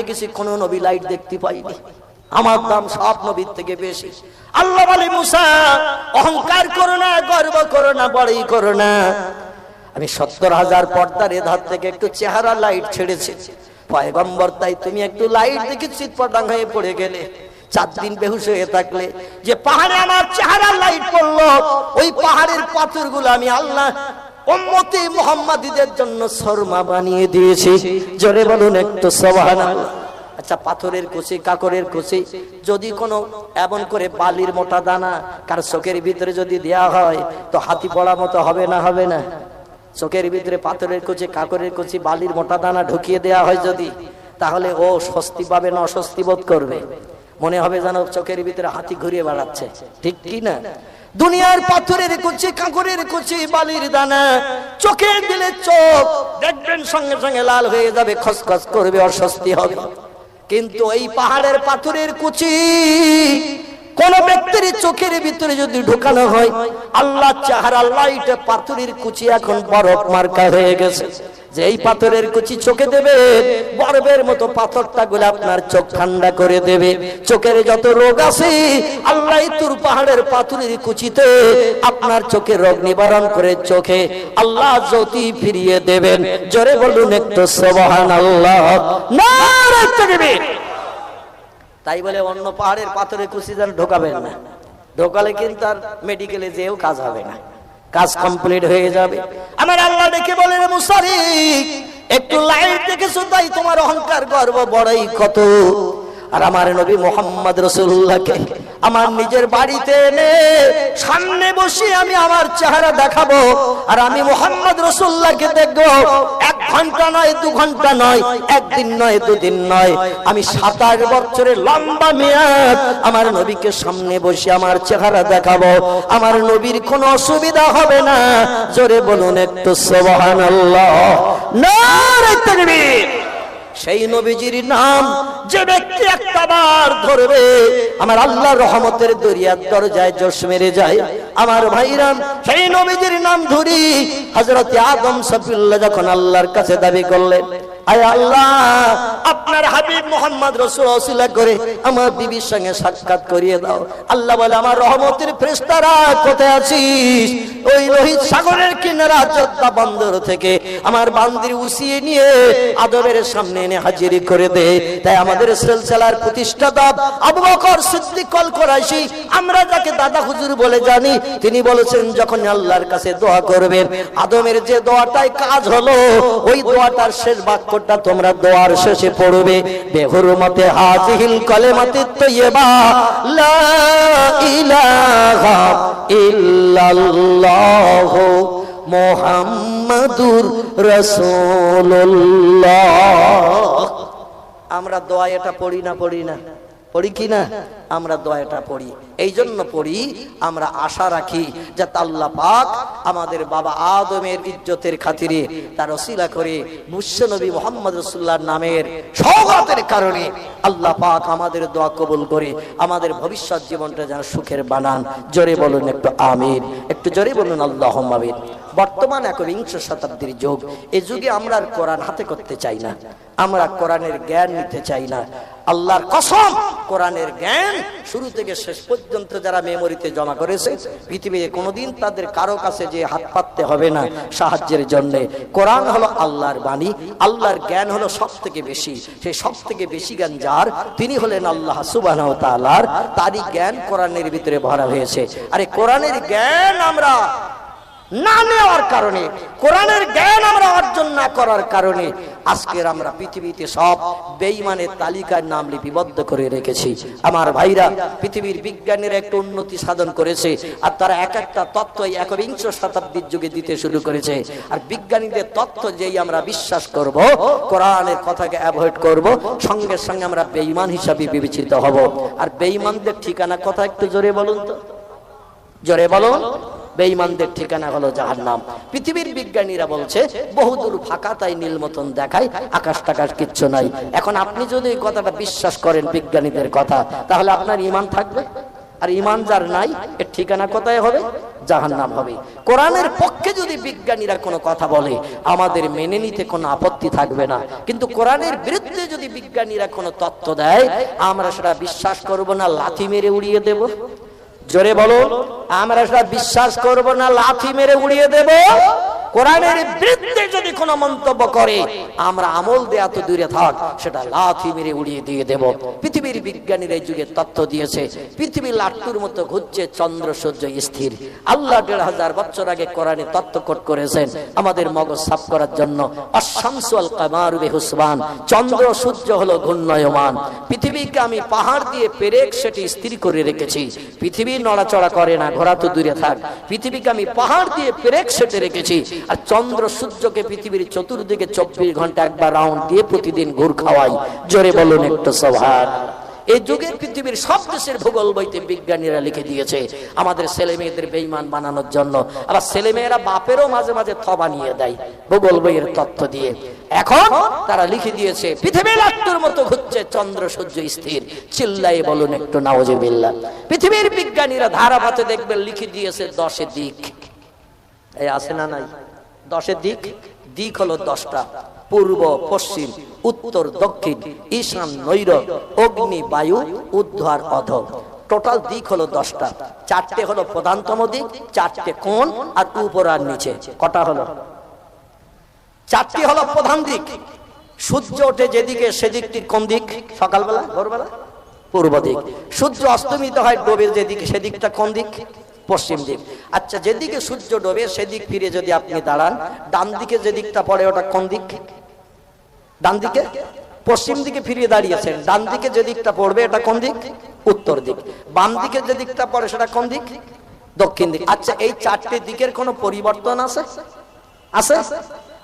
দেখেছি কোন নবী লাইট দেখতে পাইনি। আমার দাম সব নবীর থেকে বেশি। আল্লাহ বলে, মুসা, অহংকার করো না, গর্ব করো না, বড়ই করো না। আমি সত্তর হাজার পর্দার এধার থেকে একটু চেহারা লাইট ছেড়েছি। পয়গম্বর, তাই তুমি একটু লাইট দেখে চিৎপটাং হয়ে পড়ে গেলে। চার দিন বেহুশ হয়ে থাকলে, যে পাহাড়ে আমার চেহারা লাইট পড়ল, ওই পাহাড়ের পাথরগুলো আমি আল্লাহ উম্মতি মুহাম্মাদীদের জন্য শর্মা বানিয়ে দিয়েছি। জোরে বলুন একটু, সুবহানাল্লাহ। আচ্ছা পাথরের কুচি কাকরের কুচি যদি কোনো এমন করে বালির মোটা দানা কার চোখের ভিতরে যদি দেয়া হয়, তো হাতি পড়া মতো হবে না হবে না? চোখের ভিতরে পাথরের কুচি কাকরের কুচি বালির মোটা দানা ঢুকিয়ে দেয়া হয় যদি, তাহলে ও স্বস্তি পাবে না অস্বস্তি বোধ করবে। মনে হবে যেন চোখের ভিতরে হাতি ঘুরিয়ে বেড়াচ্ছে। ঠিক কি না? দুনিয়ার পাথরের কুচি কাঁকরের কুচি, বালির দানা চোখে দিলে চোখ, দেখবেন সঙ্গে সঙ্গে লাল হয়ে যাবে, খসখস করবে, অস্বস্তি হবে। কিন্তু এই পাহাড়ের পাথরের কুচি, কোন ব্যক্তির চোখের ভিতরে যদি ঢুকানো হয়, আল্লাহ চাহারা লাইটে পাথরের কুচি এখন বরফ মার্কা হয়ে গেছে। যে এই পাথরের কুচি চোখে দেবে, বরফের মতো পাথরটা গুলো আপনার চোখ ঠান্ডা করে দেবে। চোখের যত রোগ আছে, আল্লাহ তুর পাহাড়ের পাথরের কুচিতে আপনার চোখে রোগ নিবারণ করে চোখে আল্লাহ জ্যোতি ফিরিয়ে দেবেন। জোরে বলুন একটু সবহান আল্লাহ তাই বলে অন্য পাহাড়ের পাথরে কুচি যেন ঢোকাবেন না। ঢোকালে কিন্তু আর মেডিকেলে যেও কাজ হবে না। কাজ কমপ্লিট হয়ে যাবে। আমার আল্লাহ বলে রে মুসারি একটু লাইট দেখেছ তাই তোমার অহংকার গর্ব বড়ই কত আর আমার নবী মোহাম্মদ রসুল্লাহকে আমার নিজের বাড়িতে এনে সামনে বসে আমি আমার চেহারা দেখাবো আর আমি মোহাম্মদ রসুল্লাহকে দেখব, এক ঘণ্টা নয়, দু ঘণ্টা নয়, একদিন নয়, দুদিন নয়। আমি সাতাশ বছরের লম্বা মেয়াদ আমার নবীকে সামনে বসে আমার চেহারা দেখাবো। আমার নবীর কোনো অসুবিধা হবে না। জোরে বলুন একটু সোবাহান আল্লাহ সেই নবীজির নাম যে ব্যক্তি একটা বার ধরবে, আমার আল্লাহ রহমতের দরিয়ার দরজায় জোশ মেরে যায়। আমার ভাইরাম সেই নবীজির নাম ধরি হজরত আদম সফিল্লা যখন আল্লাহর কাছে দাবি করলেন আয় আমার বন্দর উসিয়ে নিয়ে সামনে এনে করে দে। তাই আমাদের প্রতিষ্ঠাতা আমরা যাকে দাদা হুজুর বলে জানি, তিনি বলেছেন, যখন আল্লাহর কাছে দোয়া করবেন, আদমের যে দোয়াটাই কাজ হলো, ওই দোয়াটার শেষ বাক্যটা তোমরা দোয়ার শেষে পড়বে। বেহুরমতে হাজিহিল কলেমাতে তৈয়বা, লা ইলাহা মোহাম্মদুর রসুল্লাহ আমরা দোয়া এটা পড়ি না পড়ি না। পড়ি কি না? আমরা দোয়াটা পড়ি। এই জন্য পড়ি, আমরা আশা রাখি যে আল্লাহ পাক আমাদের বাবা আদমের ইজ্জতের খাতিরে তার অসিলা করে মুসনবী মোহাম্মদ রসুল্লাহর নামের সৌগতের কারণে আল্লাহ পাক আমাদের দোয়া কবুল করে, আমাদের ভবিষ্যৎ জীবনটা যেন সুখের বানান। জোরে বলুন একটু আমির একটু জোরে বলুন আল্লাহ আমির বর্তমান এক একবিংশ শতাব্দীর যুগ এই যুগে আমরা কোরআন হাতে করতে চাই না। আমরা কোরআনের জ্ঞান নিতে চাই না। আল্লাহর কসম, কোরআনের জ্ঞান শুরু থেকে শেষ পর্যন্ত যারা মেমোরিতে জমা করেছে, পৃথিবীতে কোনোদিন তাদের কারও কাছে যে হাত পাততে হবে না সাহায্যের জন্য। কোরআন হলো আল্লাহর বাণী, আল্লাহর জ্ঞান হলো সব থেকে বেশি। সেই সব থেকে বেশি জ্ঞান যার, তিনি হলেন আল্লাহ সুবাহ তাআলার। তারই জ্ঞান কোরআনের ভিতরে ভরা হয়েছে। আরে কোরআনের জ্ঞান আমরা না নেওয়ার কারণে, কোরআনের জ্ঞান আমরা অর্জন না করার কারণে আজকের আমরা পৃথিবীতে সব বেঈমানের তালিকার নাম লিপিবদ্ধ করে রেখেছি। আমার ভাইরা, পৃথিবীর বিজ্ঞানের একটা উন্নতি সাধন করেছে, আর তারা এক একটা তত্ত্ব একবিংশ শতাব্দীর যুগে দিতে শুরু করেছে। আর বিজ্ঞানীদের তথ্য যেই আমরা বিশ্বাস করব, কোরআনের কথাকে অ্যাভয়েড করব, সঙ্গে সঙ্গে আমরা বেঈমান হিসাবে বিবেচিত হব। আর বেঈমানদের ঠিকানা কথা একটু জোরে বলুন তো। জোরে বলুন। বেঈমানদের ঠিকানা হলো জাহান্নাম। পৃথিবীর বিজ্ঞানীরা বলছে, বহুদূর ফাঁকা তাই নীল মতন দেখায়, আকাশ টাকাশ কিচ্ছু নাই। এখন আপনি যদি এই কথাটা বিশ্বাস করেন বিজ্ঞানীদের কথা, তাহলে আপনার ইমান থাকবে? আর ইমান যার নাই, এর ঠিকানা কোথায় হবে? জাহান্নাম হবে। কোরআনের পক্ষে যদি বিজ্ঞানীরা কোনো কথা বলে, আমাদের মেনে নিতে কোনো আপত্তি থাকবে না। কিন্তু কোরআনের বিরুদ্ধে যদি বিজ্ঞানীরা কোনো তত্ত্ব দেয়, আমরা সেটা বিশ্বাস করব না, লাথি মেরে উড়িয়ে দেব। জোরে বলো আমরা সেটা বিশ্বাস করব না লাথি মেরে উড়িয়ে দেব? কোরআনের বিরুদ্ধে যদি কোনো মন্তব্য করে, আমরা আমল দেয়া তো দূরে থাক, সেটা লাথি মেরে উড়িয়ে দিয়ে দেব। পৃথিবীর বিজ্ঞানীরা এই যুগে তথ্য দিয়েছে পৃথিবী লাট্টুর মতো ঘুরছে চন্দ্র, সূর্য স্থির। আল্লাহ দেড় হাজার বছর আগে কোরআনে তত্ত্ব কোট করেছেন, আমাদের মগজ সাফ করার জন্য অশামসুল কামার হুসবান চন্দ্র, সূর্য হলো ঘূর্ণয়মান। পৃথিবীকে আমি পাহাড় দিয়ে পেরেক সেটি স্থির করে রেখেছি। পৃথিবী নড়াচড়া করে না ঘোরা তো দূরে থাক। পৃথিবীকে আমি পাহাড় দিয়ে পেরেক সেটে রেখেছি। আর চন্দ্র সূর্যকে পৃথিবীর চতুর্দিকে চব্বিশ ঘণ্টা একবার রাউন্ড দিয়ে প্রতিদিন ঘুর খাওয়াই। জোরে বলুন একটু সভার এই যুগের পৃথিবীর সব দেশের ভূগোল বইতে বিজ্ঞানীরা লিখে দিয়েছে, আমাদের ছেলে মেয়েদের বেইমান বানানোর জন্য। আবার ছেলে মেয়েরা বাপেরও মাঝে মাঝে থবা নিয়ে দেয়, ভূগোল বইয়ের তথ্য দিয়ে। এখন তারা লিখে দিয়েছে পৃথিবী লাট্টুর মতো ঘুরছে চন্দ্র সূর্য স্থির। চিল্লাই বলুন একটু, নাওজিবিল্লাহ। পৃথিবীর বিজ্ঞানীরা ধারাপাতে দেখবেন লিখে দিয়েছে দশে দিক। এই আছে না নাই? দশের দিক দিক হলো দশটা, পূর্ব, পশ্চিম, উত্তর, দক্ষিণ, ঈশান, নৈর, অগ্নি, বায়ু, উদ্ধার অধ টোটাল দিক হলো দশটা। চারটে হলো প্রধানতম দিক, চারটে কোণ আর উপর আর নিচে। কটা হলো? চারটি হলো প্রধান দিক। সূর্য ওঠে যেদিকে সেদিকটি কোন দিক? সকালবেলা, ভোরবেলা? পূর্ব দিক। সূর্য অস্তমিত হয় ডোবে যেদিকে, সেদিকটা কোন দিক? পশ্চিম দিক। আচ্ছা যেদিকে সূর্য ডোবে, সেদিক ফিরে যদি আপনি দাঁড়ান, ডান দিকে যে দিকটা পড়ে, ওটা কোন দিক? ডান দিকে? পশ্চিম দিকে ফিরিয়ে দাঁড়িয়েছেন। ডান দিকে যে দিকটা পড়বে, এটা কোন দিক? উত্তর দিক। বাম দিকে যে দিকটা পড়ে, সেটা কোন দিক? দক্ষিণ দিক। আচ্ছা এই চারটে দিকের কোনো পরিবর্তন আছে? আছে?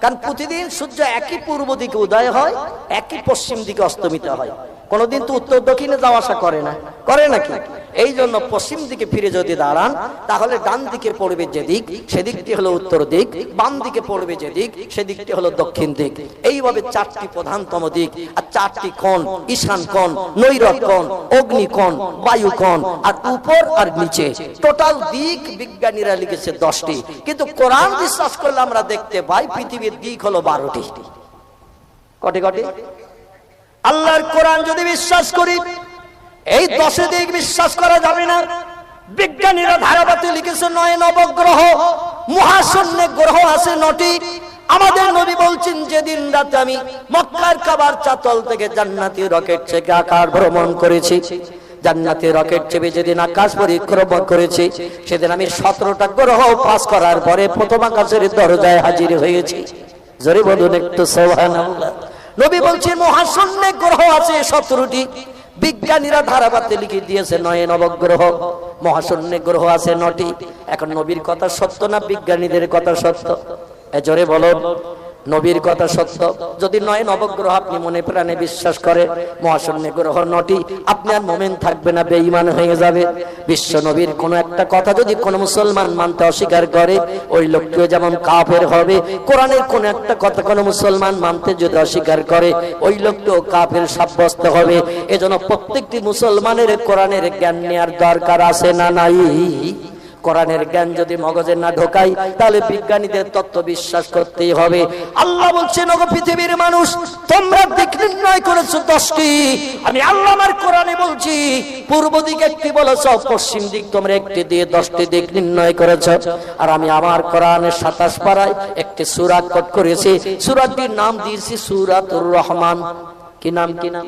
কারণ প্রতিদিন সূর্য একই পূর্ব দিকে উদয় হয়, একই পশ্চিম দিকে অস্তমিত হয়। কোনোদিন তো উত্তর দক্ষিণে যাওয়া আসা করে না। করে নাকি? এই জন্য পশ্চিম দিকে ফিরে যদি দাঁড়ান, তাহলে ডান দিকে পড়বে যে দিক, সেদিকটি হলো উত্তর দিক, বাম দিকে পড়বে যে দিক, সেদিকটি হলো দক্ষিণ দিক। এইভাবে চারটি প্রধানতম দিক, আর চারটি কোণ, ঈশান কোণ নৈরত কোণ, অগ্নি কোণ, বায়ু কোণ, আর উপর আর নিচে। টোটাল দিক বিজ্ঞানীরা লিখেছে দশটি। কিন্তু কোরআন বিশ্বাস করলে আমরা দেখতে পাই পৃথিবীর দিক হলো বারোটি। কটে কটে? আল্লাহর কোরআন যদি বিশ্বাস করি এই দশে দিক বিশ্বাস করা যাবে না। বিজ্ঞানীরা ধারাবাতি লিখেছে নয় নবগ্রহ, মহাশূন্য গ্রহ আছে নটি। আমাদের নবী বলছেন, যেদিন রাতে আমি মক্কার কাবার চাতল থেকে জান্নাতি রকেট থেকে আকার ভ্রমণ করেছি। জান্নাতি রকেট চেপে যেদিন আকাশ পরিক্রমা করেছি, সেদিন আমি সতেরোটা গ্রহ পাস করার পরে প্রথম আকাশের দরজায় হাজির হয়েছি। জোরে বলুন একটু সোহানাল্লাহ নবী বলছেন, মহাশূন্য গ্রহ আছে সতেরোটি। বিজ্ঞানীরা ধারাবাতে লিখে দিয়েছে, নয় নবগ্রহ, মহাশূন্য গ্রহ আছে নটি। এখন নবীর কথা সত্য না বিজ্ঞানীদের কথা সত্য? এজরে জোরে বলো নবীর কথা সত্য। যদি নয় নবগ্রহ, আপনি মনে প্রাণে বিশ্বাস করে, মহাশূন্য গ্রহ নটি, আপনি আর মোমেন থাকবে না, বেঈমান হয়ে যাবে। বিশ্ব নবীর কোন একটা কথা যদি কোন মুসলমান মানতে অস্বীকার করে, ওই লোকটিও যেমন কাফের হবে, কোরআনের কোন একটা কথা কোন মুসলমান মানতে যদি অস্বীকার করে, ওই লোকটিও কাফের সাব্যস্ত হবে। এজন্য প্রত্যেকটি মুসলমানের কোরআনের জ্ঞান নেওয়ার দরকার আছে না নাই? কোরআনের জ্ঞান যদি মগজে না ঢোকাই, তাহলে বিজ্ঞানীদের তত্ত্ব বিশ্বাস করতেই হবে। আল্লাহ বলছেন, ওগো পৃথিবীর মানুষ, তোমরা দিক নির্ণয় করেছ দশটি। আমি আল্লাহ আমার কোরআনে বলছি, পূর্ব দিক একটি বলেছ, পশ্চিম দিক তোমরা একটি দিয়ে দশটি দিক নির্ণয় করেছ। আর আমি আমার কোরআনের সাতাশ পাড়ায় একটি সুরাত কট করেছি। সুরাতটির নাম দিয়েছি সুরাতুর রহমান। কি নাম কি নাম?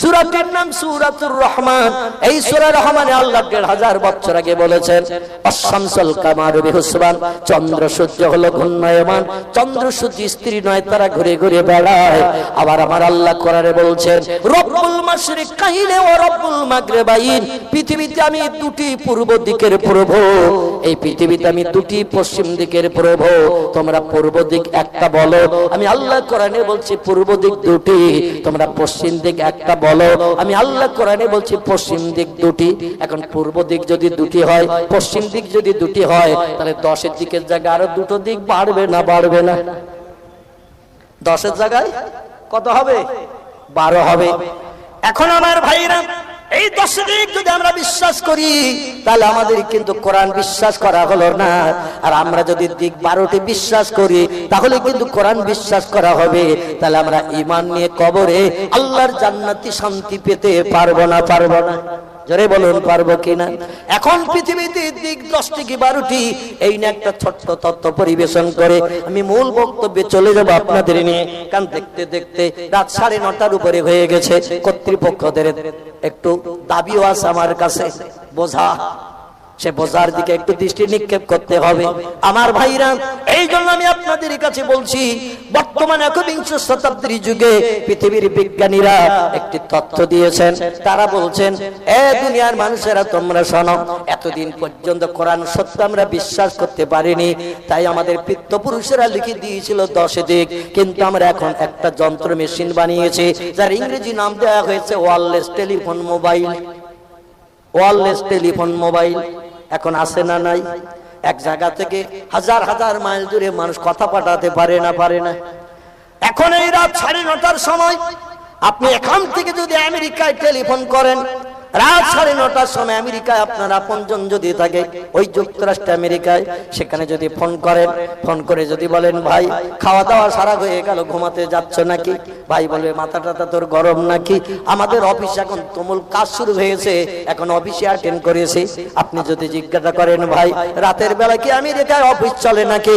সুরাতের নাম সুরাতুর রহমান। এই সুরা রহমানে আল্লাহ দেড় হাজার বছর আগে বলেছেন, অশামসল কামার বিহুসবান, চন্দ্র সূর্য হলো ঘূর্ণয়মান, চন্দ্র সূর্য স্ত্রী নয়, তারা ঘুরে ঘুরে বেড়ায়। আবার আমার আল্লাহ কোরআনে বলছেন, রব্বুল মাশরিক কাহিলে ও রব্বুল মাগরিবাইন, পৃথিবীতে আমি দুটি পূর্ব দিকের প্রভু। এই পৃথিবীতে আমি দুটি পশ্চিম দিকের প্রভু। তোমরা পূর্ব দিক একটা বলো। আমি আল্লাহ কোরআনে বলছি, পূর্ব দিক দুটি, তোমরা পশ্চিম দিক একটা বলো, আমি আল্লাহ কোরআনে বলছি, পশ্চিম দিক দুটি, এখন পূর্ব দিক যদি দুটি হয়, পশ্চিম দিক যদি দুটি হয়, তাহলে দশের দিকের জায়গায় আরও দুটো দিক বাড়বে না বাড়বে না? দশের জায়গায় কত হবে? বারো হবে। এখন আমার ভাইরা এই দশদিন যদি আমরা বিশ্বাস করি, তাহলে আমাদের কিন্তু কোরআন বিশ্বাস করা হলো না। আর আমরা যদি দিক বারোটি বিশ্বাস করি, তাহলে কিন্তু কোরআন বিশ্বাস করা হবে। তাহলে আমরা ইমান নিয়ে কবরে আল্লাহর জান্নাতি শান্তি পেতে পারব না পারব না। জোরে বলুন, পারব কিনা? এখন পৃথিবীতে দিক দশটি কি বারোটি? এই নিয়ে একটা ছোট্ট তত্ত্ব পরিবেশন করে আমি মূল বক্তব্যে চলে যাব আপনাদের নিয়ে। কারণ দেখতে দেখতে রাত সাড়ে নটার উপরে হয়ে গেছে কর্তৃপক্ষদের একটু দাবিও আছে আমার কাছে। বোঝা সে বোঝার দিকে একটু দৃষ্টি নিক্ষেপ করতে হবে। আমার ভাইরা, এই জন্য আমি আপনাদের কাছে বলছি, বর্তমান একবিংশ শতাব্দীর যুগে পৃথিবীর বিজ্ঞানীরা একটি তথ্য দিয়েছেন। তারা বলছেন, এ দুনিয়ার মানুষেরা, তোমরা শোনো, এতদিন পর্যন্ত কোরআন সত্য আমরা বিশ্বাস করতে পারিনি। তাই আমাদের পিত্তপুরুষেরা লিখে দিয়েছিল দশে দিক। কিন্তু আমরা এখন একটা যন্ত্র মেশিন বানিয়েছি, যার ইংরেজি নাম দেওয়া হয়েছে wireless telephone mobile. Wireless telephone mobile. এখন আসে না নাই? এক জায়গা থেকে হাজার হাজার মাইল দূরে মানুষ কথা পাঠাতে পারে না পারে না। এখন এই রাত সাড়ে নটার সময় আপনি এখান থেকে যদি আমেরিকায় টেলিফোন করেন রাত সাড়ে নটার সময় আমেরিকায় আপনার আপনজন যদি থাকে, ওই যুক্তরাষ্ট্র আমেরিকায়, সেখানে যদি ফোন করেন ফোন করে যদি বলেন, ভাই খাওয়া দাওয়া সারা হয়ে গেল, ঘুমাতে যাচ্ছ নাকি? ভাই বলবে মাথা টাথা তোর গরম নাকি? আমাদের অফিস এখন তুমুল কাজ শুরু হয়েছে, এখন অফিসে অ্যাটেন্ড করেছে। আপনি যদি জিজ্ঞাসা করেন, ভাই, রাতের বেলা কি আমেরিকায় অফিস চলে নাকি?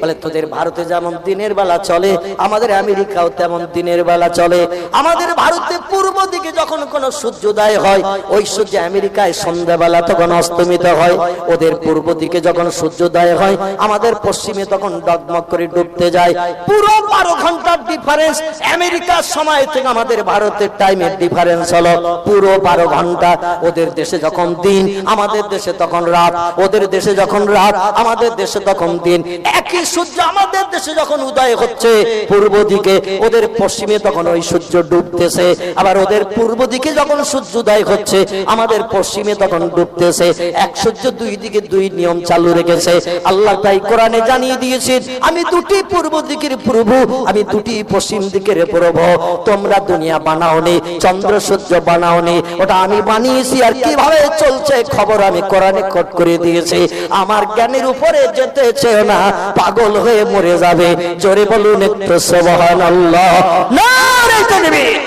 বলে, তোদের ভারতে যেমন দিনের বেলা চলে, আমাদের আমেরিকাও তেমন দিনের বেলা চলে। আমাদের ভারতে পূর্ব দিকে যখন কোনো সূর্যোদয় হয় ওই সূর্য আমেরিকায় সন্ধ্যাবেলা তখন অস্তমিত হয়। ওদের পূর্ব দিকে যখন সূর্যোদয় হয়, আমাদের পশ্চিমে তখন ডগমগ করে ডুবতে যায়। পুরো বারো ঘণ্টার ডিফারেন্স আমেরিকার সময় থেকে আমাদের ভারতের টাইমের ডিফারেন্স হলো। পুরো বারো ঘণ্টা ওদের দেশে যখন দিন, আমাদের দেশে তখন রাত। ওদের দেশে যখন রাত, আমাদের দেশে তখন দিন। একই সূর্য আমাদের দেশে যখন উদয় হচ্ছে, পূর্ব দিকে ওদের পশ্চিমে তখন ওই সূর্য ডুবতেছে। আবার ওদের পূর্ব দিকে যখন সূর্য উদয় হচ্ছে, আমাদের পশ্চিমে তখন ডুবতেছে, এক সূর্য দুই দিকে দুই নিয়ম চালু রেখেছে। আল্লাহ তাই কোরআনে জানিয়ে দিয়েছেন, আমি দুটি পূর্ব দিকের প্রভু, আমি দুটি পশ্চিম দিকের প্রভু, তোমরা দুনিয়া বানাওনি চন্দ্র সূর্য বানাওনি ওটা আমি বানিয়েছি আর কীভাবে চলছে খবর আমি কোরআনে কোট করে দিয়েছি। আমার জ্ঞানের উপরে যেতে চেও না, পাগল হয়ে মরে যাবে। জোরে বলুন একটু সুবহানাল্লাহ। নারে তাকবীর